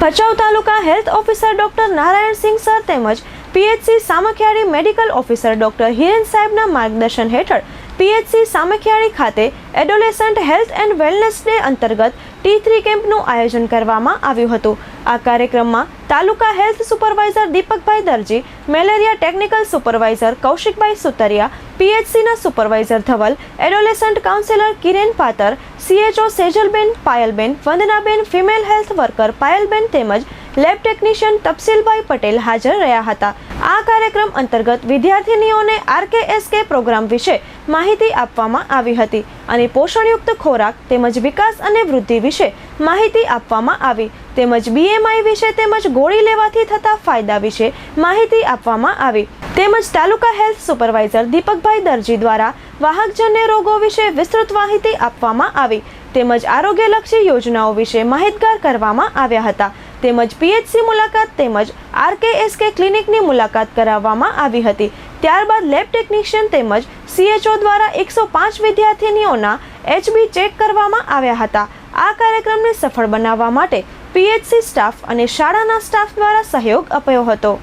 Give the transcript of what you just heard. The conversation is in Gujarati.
Bhachau taluka health officer doctor Narayansinh sir તેમજ PHC Samakhiyali medical officer doctor Hiren સાહેબના માર્ગદર્શન હેઠળ પીએચસી સામખિયાળી ખાતે adolescent health and wellness day અંતર્ગત ટી થ્રી કેમ્પનું આયોજન કરવામાં આવ્યું હતું. આ કાર્યક્રમમાં taluka health supervisor Deepakbhai Darji, malaria technical supervisor Kaushikbhai Sutariya, પીએચસીના supervisor Dhaval, adolescent counsellor Kiren Patar, CHO Sejalben Payalben, Vandanaben female health worker Payalben તેમજ લેબ ટેકનિશિયન તપસીલભાઈ પટેલ હાજર રહ્યા હતા. આ કાર્યક્રમ અંતર્ગત વિદ્યાર્થીનીઓને આરકેએસકે પ્રોગ્રામ વિશે માહિતી આપવામાં આવી હતી અને પોષણયુક્ત ખોરાક તેમજ વિકાસ અને વૃદ્ધિ વિશે માહિતી આપવામાં આવી. તેમજ બીએમઆઈ વિશે તેમજ ગોળી લેવાથી થતા ફાયદા વિશે માહિતી આપવામાં આવી. તેમજ તાલુકા હેલ્થ સુપરવાઇઝર દીપકભાઈ દરજી દ્વારા વાહકજન્ય રોગો વિશે વિસ્તૃત માહિતી આપવામાં આવી. તેમજ આરોગ્યલક્ષી યોજનાઓ વિશે માહિતગાર કરવામાં આવ્યા હતા. તેમજ પીએચસી મુલાકાત તેમજ આરકેએસકે ક્લિનિકની મુલાકાત કરાવવામાં આવી હતી. ત્યારબાદ લેબ ટેકનિશિયન તેમજ સીએચઓ દ્વારા એકસો પાંચ વિદ્યાર્થીનીઓના એચબી ચેક કરવામાં આવ્યા હતા. આ કાર્યક્રમને સફળ બનાવવા માટે પીએચસી સ્ટાફ અને શાળાના સ્ટાફ દ્વારા સહયોગ અપાયો હતો.